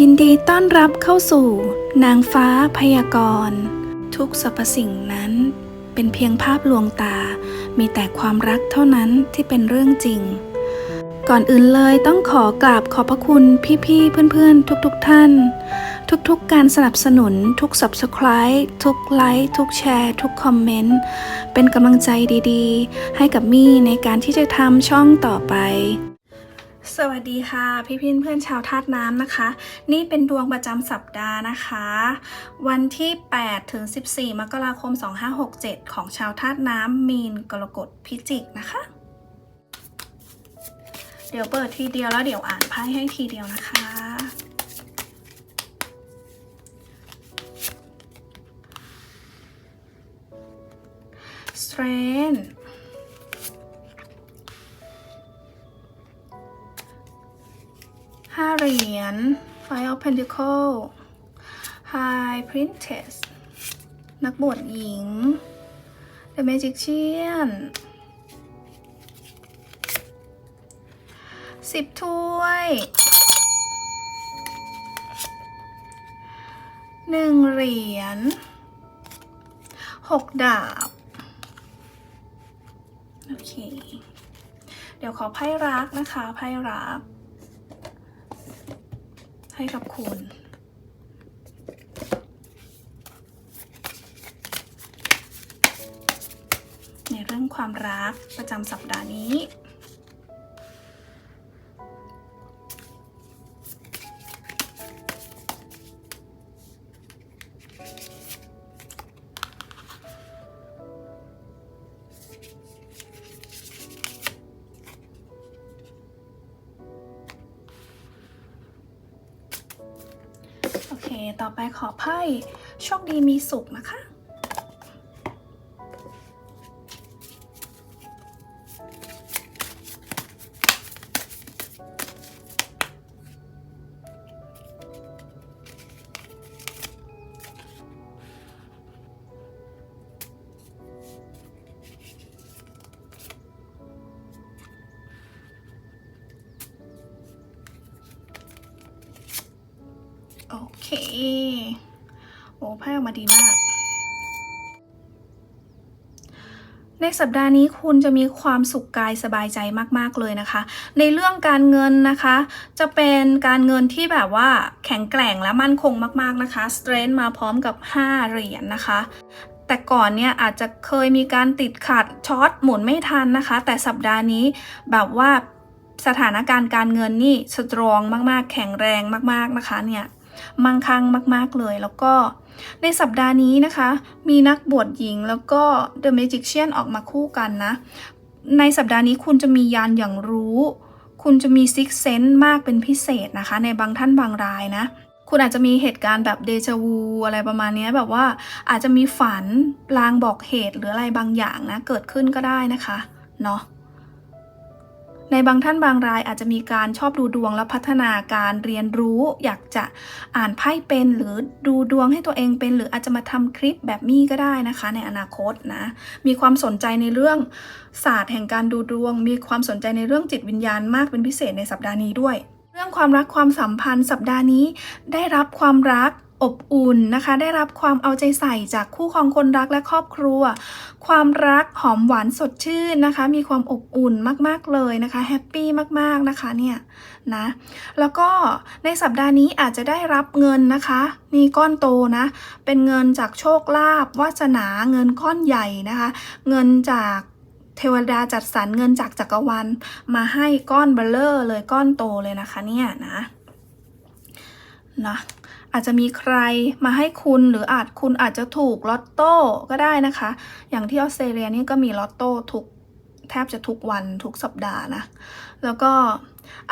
ยินดีต้อนรับเข้าสู่ นางฟ้าพยากรณ์ทุกสรรพสิ่งนั้น เป็นเพียงภาพลวงตา มีแต่ความรักเท่านั้นที่เป็นเรื่องจริง ก่อนอื่นเลยต้องขอกราบขอบพระคุณพี่ๆเพื่อนๆ ทุกๆท่าน ทุกๆการสนับสนุน ทุก Subscribe ทุกไลค์ทุกแชร์ ทุกคอมเมนต์เป็นกำลังใจดีๆ ให้กับมี่ในการที่จะทำช่องต่อไป สวัสดีค่ะพี่พี่เพื่อนชาวธาตุน้ำนะคะ นี่เป็นดวงประจำสัปดาห์นะคะ วันที่ 8 ถึง 14 มกราคม 2567 ของชาวธาตุน้ำมีนกรกฎพิจิกนะคะ เดี๋ยวเปิดทีเดียวแล้วเดี๋ยวอ่านไพ่ให้ทีเดียวนะคะ Strength ห้าเหรียญ Five of Pentacle High Princess นักบวชหญิง The Magician สิบถ้วยหนึ่งเหรียญหกดาบ โอเค เดี๋ยวขอไพ่รักนะคะ ไพ่รัก ให้กับคุณในเรื่องความรักประจำสัปดาห์นี้ ต่อไปขอไพ่โชคดีมีสุขนะคะ โอเค โอ้ไพ่ออกมาดีมาก ในสัปดาห์นี้คุณจะมีความสุขกายสบายใจมาก ๆ เลยนะคะ ในเรื่องการเงินนะคะ จะเป็นการเงินที่แบบว่าแข็งแกร่งและมั่นคงมาก ๆ นะคะสเตรนมาพร้อมกับ 5 เหรียญนนะคะแต่ก่อนเนี่ยอาจจะเคยมีการติดขัดช็อตหมุนไม่ทันนะคะ แต่สัปดาห์นี้แบบว่าสถานการณ์การเงินนี่สตรองมากๆ แข็งแรงมากๆนะคะเนี่ย มั่งคั่งมาก ๆ เลย แล้วก็ในสัปดาห์นี้นะคะ มีนักบวชหญิงแล้วก็ The Magician ออกมาคู่กันนะ ในสัปดาห์นี้คุณจะมียานอย่างรู้ คุณจะมีซิกเซนต์มากเป็นพิเศษนะคะ ในบางท่านบางรายนะคุณอาจจะมีเหตุการณ์แบบเดจาวูอะไรประมาณนี้แบบว่าอาจจะมีฝันลางบอกเหตุหรืออะไรบางอย่างนะ เกิดขึ้นก็ได้นะคะ เนาะ ในบางท่านบางรายอาจจะมีการชอบดูดวงและพัฒนาการเรียนรู้ อยากจะอ่านไพ่เป็นหรือดูดวงให้ตัวเองเป็น หรืออาจจะมาทำคลิปแบบมี่ก็ได้นะคะ ในอนาคตนะ มีความสนใจในเรื่องศาสตร์แห่งการดูดวง มีความสนใจในเรื่องจิตวิญญาณมากเป็นพิเศษในสัปดาห์นี้ด้วย เรื่องความรักความสัมพันธ์สัปดาห์นี้ได้รับความรัก อบอุ่นนะคะ ได้รับความเอาใจใส่จากคู่ครองคนรักและครอบครัว ความรักหอมหวานสดชื่นนะคะ มีความอบอุ่นมากๆเลยนะคะแฮปปี้มากๆนะคะเนี่ยนะแล้วก็ในสัปดาห์นี้อาจจะได้รับเงินนะคะนี่ก้อนโตนะ เป็นเงินจากโชคลาภวาสนาเงินก้อนใหญ่นะคะ เงินจากเทวดาจัดสรรเงินจากจักรวาลมาให้ก้อนเบลเลอร์เลยก้อนโตเลยนะคะเนี่ยนะนะ อาจจะมีใครมาให้คุณหรืออาจคุณอาจจะถูกลอตโต้ก็ได้นะคะ อย่างที่ออสเตรเลียนี่ก็มีลอตโต้ทุกแทบจะทุกวันทุกสัปดาห์นะ แล้วก็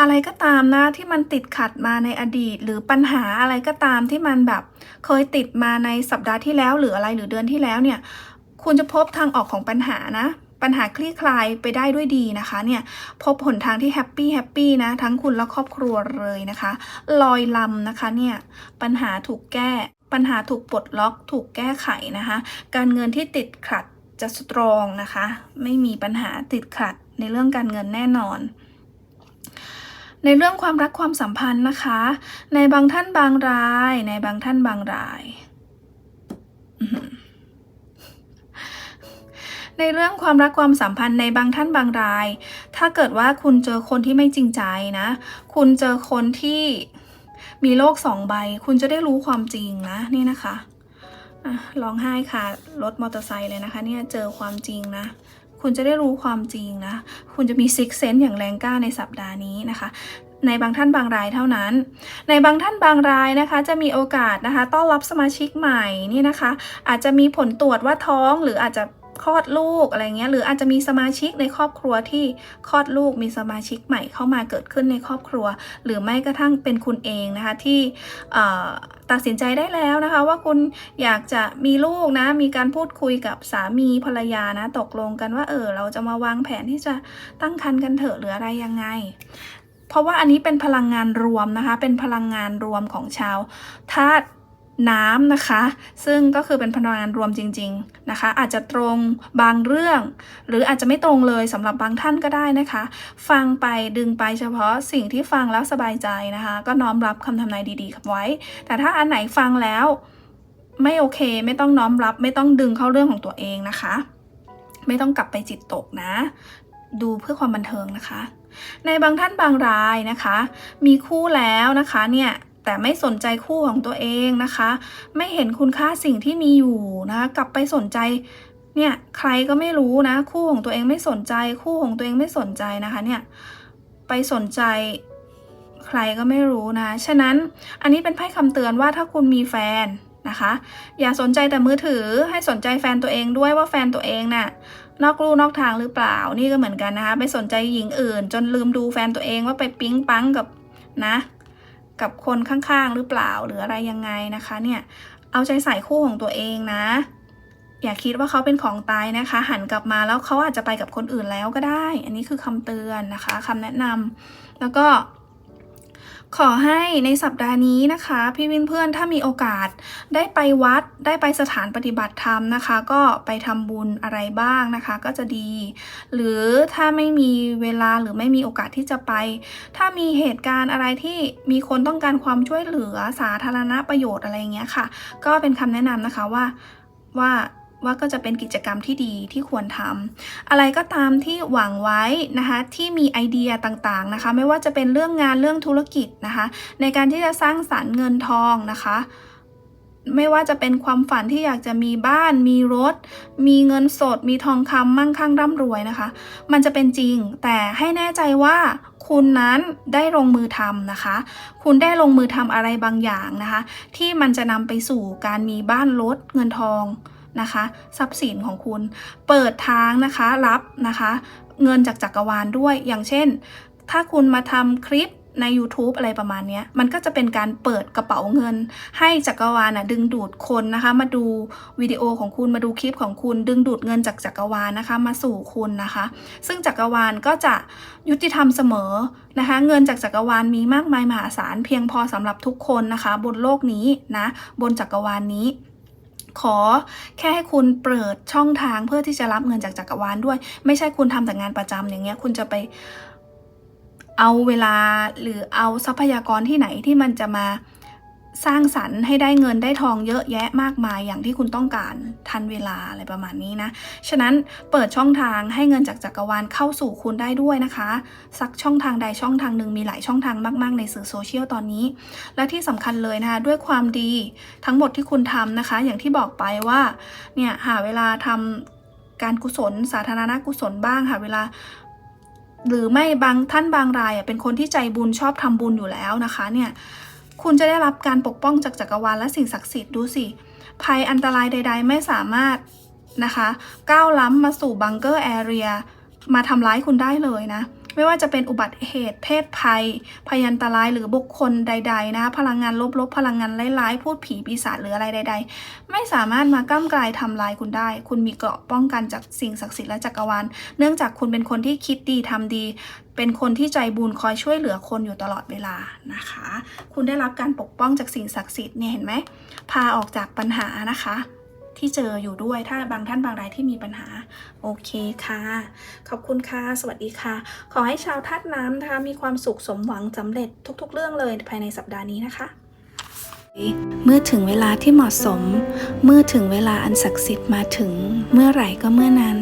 อะไรก็ตามนะที่มันติดขัดมาในอดีต หรือปัญหาอะไรก็ตามที่มันแบบเคยติดมาในสัปดาห์ที่แล้วหรืออะไรหรือเดือนที่แล้วเนี่ย คุณจะพบทางออกของปัญหานะ ปัญหาคลี่คลายไปได้ด้วยดีนะคะเนี่ยพบหนทางที่แฮปปี้แฮปปี้นะทั้งคุณและครอบครัวเลยนะคะลอยลำนะคะเนี่ยปัญหาถูกแก้ ปัญหาถูกปลดล็อก ถูกแก้ไขนะคะการเงินที่ติดขัดจะสตรองนะคะ ไม่มีปัญหาติดขัดในเรื่องการเงินแน่นอนในเรื่องความรักความสัมพันธ์นะคะ ในบางท่านบางราย ในบางท่านบางราย อื ในเรื่องความรักความสัมพันธ์ในบางท่านบางราย ถ้าเกิดว่าคุณเจอคนที่ไม่จริงใจนะ คุณเจอคนที่มีโลกสองใบ คุณจะได้รู้ความจริงนะนี่นะคะร้องไห้ค่ะรถมอเตอร์ไซค์เลยนะคะ เนี่ยเจอความจริงนะ คุณจะได้รู้ความจริงนะ คุณจะมีซิกเซนต์อย่างแรงกล้าในสัปดาห์นี้นะคะในบางท่านบางรายเท่านั้น ในบางท่านบางรายนะคะ จะมีโอกาสนะคะ ต้อนรับสมาชิกใหม่นี่นะคะ อาจจะมีผลตรวจว่าท้องหรืออาจจะ คลอดลูกอะไรเงี้ยหรืออาจจะมีสมาชิกในครอบครัวที่คลอดลูกมีสมาชิกใหม่เข้ามาเกิดขึ้นในครอบครัว หรือไม่กระทั่งเป็นคุณเองนะคะที่ตัดสินใจได้แล้วนะคะ ว่าคุณอยากจะมีลูกนะ มีการพูดคุยกับสามีภรรยานะ ตกลงกันว่าเออเราจะมาวางแผนที่จะตั้งครรภ์กันเถอะหรืออะไรยังไงเพราะว่าอันนี้เป็นพลังงานรวมนะคะ เป็นพลังงานรวมของชาวธาตุ น้ำนะคะ ซึ่งก็คือเป็นพลังงานรวมจริง ๆนะคะ อาจจะตรงบางเรื่อง หรืออาจจะไม่ตรงเลยสำหรับบางท่านก็ได้นะคะ ฟังไปดึงไปเฉพาะสิ่งที่ฟังแล้วสบายใจนะคะ ก็น้อมรับคำทำนายดีๆไว้ แต่ถ้าอันไหนฟังแล้วไม่โอเค ไม่ต้องน้อมรับ ไม่ต้องดึงเข้าเรื่องของตัวเองนะคะ ไม่ต้องกลับไปจิตตกนะ ดูเพื่อความบันเทิงนะคะ ในบางท่านบางรายนะคะ มีคู่แล้วนะคะเนี่ย แต่ไม่สนใจคู่ของตัวเองนะคะ ไม่เห็นคุณค่าสิ่งที่มีอยู่นะคะกลับไปสนใจเนี่ยใครก็ไม่รู้นะ คู่ของตัวเองไม่สนใจ คู่ของตัวเองไม่สนใจนะคะเนี่ยไปสนใจใครก็ไม่รู้นะ ฉะนั้นอันนี้เป็นไพ่คำเตือนว่าถ้าคุณมีแฟนนะคะ อย่าสนใจแต่มือถือให้สนใจแฟนตัวเองด้วยว่าแฟนตัวเองน่ะนอกลู่นอกทางหรือเปล่านี่ก็เหมือนกันนะคะ ไปสนใจหญิงอื่น จนลืมดูแฟนตัวเองว่าไปปิ๊งปังกับนะ กับคนข้างๆ หรือเปล่าหรืออะไรยังไงนะคะเนี่ยเอาใจใส่คู่ของตัวเองนะ อย่าคิดว่าเขาเป็นของตายนะคะ หันกลับมาแล้วเขาอาจจะไปกับคนอื่นแล้วก็ได้ อันนี้คือคำเตือนนะคะคำแนะนำแล้วก็ ขอให้ในสัปดาห์นี้นะคะ พี่วินเพื่อนถ้ามีโอกาสได้ไปวัดได้ไปสถานปฏิบัติธรรมนะคะ ก็ไปทำบุญอะไรบ้างนะคะ ก็จะดี หรือถ้าไม่มีเวลาหรือไม่มีโอกาสที่จะไป ถ้ามีเหตุการณ์อะไรที่มีคนต้องการความช่วยเหลือสาธารณประโยชน์อะไรอย่างเงี้ยค่ะ ก็เป็นคำแนะนำนะคะว่าว่า ว่าก็จะเป็นกิจกรรมที่ดีที่ควรทำอะไรก็ตามที่หวังไว้นะคะที่มีไอเดียต่างๆนะคะ ไม่ว่าจะเป็นเรื่องงานเรื่องธุรกิจนะคะ ในการที่จะสร้างสรรค์เงินทองนะคะไม่ว่าจะเป็นความฝันที่อยากจะมีบ้าน มีรถ มีเงินสด มีทองคำมั่งคั่งร่ำรวยนะคะ มันจะเป็นจริง แต่ให้แน่ใจว่าคุณนั้นได้ลงมือทำนะคะ คุณได้ลงมือทำอะไรบางอย่างนะคะ ที่มันจะนำไปสู่การมีบ้านรถเงินทอง นะคะ ทรัพย์สินของคุณ เปิดทางนะคะรับนะคะ เงินจากจักรวาลด้วย อย่างเช่น ถ้าคุณมาทำคลิปใน YouTube อะไรประมาณนี้มันก็จะเป็นการเปิดกระเป๋าเงิน ให้จักรวาลนะดึงดูดคนนะคะ มาดูวิดีโอของคุณมาดูคลิปของคุณ ดึงดูดเงินจากจักรวาลนะคะ มาสู่คุณนะคะ ซึ่งจักรวาลก็จะยุติธรรมเสมอนะคะ เงินจากจักรวาลมีมากมายมหาศาลเพียงพอสำหรับทุกคนนะคะ บนโลกนี้นะ บนจักรวาลนี้ ขอแค่ให้คุณเปิดช่องทางเพื่อที่จะรับเงินจากจักรวาลด้วย ไม่ใช่คุณทำแต่งานประจำอย่างเงี้ย คุณจะไปเอาเวลาหรือเอาทรัพยากรที่ไหนที่มันจะมา สร้างสรรค์ให้ได้เงินได้ทองเยอะแยะมากมายอย่างที่คุณต้องการทันเวลาอะไรประมาณนี้นะ ฉะนั้นเปิดช่องทางให้เงินจากจักรวาลเข้าสู่คุณได้ด้วยนะคะ สักช่องทางใดช่องทางหนึ่งมีหลายช่องทางมาก ๆ ในสื่อโซเชียลตอนนี้ และที่สำคัญเลยนะคะด้วยความดีทั้งหมดที่คุณทำนะคะ อย่างที่บอกไปว่าเนี่ยหาเวลาทำการกุศล สาธารณกุศลบ้างหาเวลาหรือไม่บางท่านบางรายเป็นคนที่ใจบุญชอบทำบุญอยู่แล้วนะคะเนี่ย คุณจะได้รับการปกป้องจากจักรวาลและสิ่งศักดิ์สิทธิ์ดูสิ ภัยอันตรายใด ๆ ไม่สามารถนะคะ ก้าวล้ำมาสู่บังเกอร์แอเรียมาทำร้ายคุณได้เลยนะ ไม่ว่าจะเป็นอุบัติเหตุ เพศภัย พยันตรายหรือบุคคลใด ๆนะคะพลังงานลบๆ พลังงานร้ายๆ พูดผีปีศาจหรืออะไรใด ๆ ไม่สามารถมาก้ามกลายทำลายคุณได้ คุณมีเกราะป้องกันจากสิ่งศักดิ์สิทธิ์และจักรวาล เนื่องจากคุณเป็นคนที่คิดดีทำดี เป็นคนที่ใจบุญคอยช่วยเหลือคนอยู่ตลอดเวลานะคะ คุณได้รับการปกป้องจากสิ่งศักดิ์สิทธิ์เนี่ยเห็นไหมพาออกจากปัญหานะคะ ที่เจออยู่ด้วยถ้าบางท่านบางรายที่มีปัญหา โอเคค่ะ ขอบคุณค่ะ สวัสดีค่ะ ขอให้ชาวธาตุน้ำนะคะ มีความสุขสมหวังสำเร็จทุก ๆ เรื่องเลยภายในสัปดาห์นี้นะคะ เมื่อถึงเวลาที่เหมาะสม เมื่อถึงเวลาอันศักดิ์สิทธิ์มาถึง เมื่อไหร่ก็เมื่อนั้น